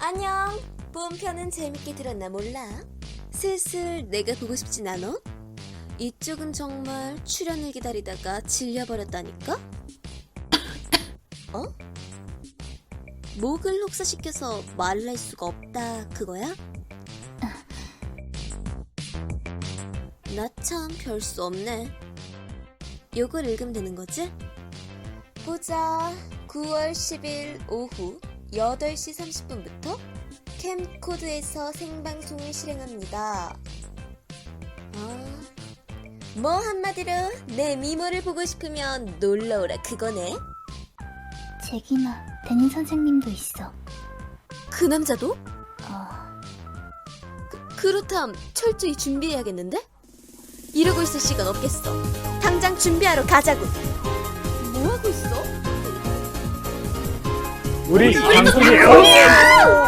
안녕. 본편은 재밌게 들었나 몰라. 슬슬 내가 보고 싶진 않아? 이쪽은 정말 출연을 기다리다가 질려버렸다니까? 어? 목을 혹사시켜서 말을 할 수가 없다 그거야? 나 참 별 수 없네. 요걸 읽으면 되는 거지? 보자. 9월 10일 오후 8시 30분부터 캠코드에서 생방송을 실행합니다. 아, 뭐 한마디로 내 미모를 보고 싶으면 놀러오라 그거네. 제기나 데니 선생님도 있어. 그 남자도? 어, 그렇담 철저히 준비해야겠는데? 이러고 있을 시간 없겠어. 당장 준비하러 가자고. 우리 방송에서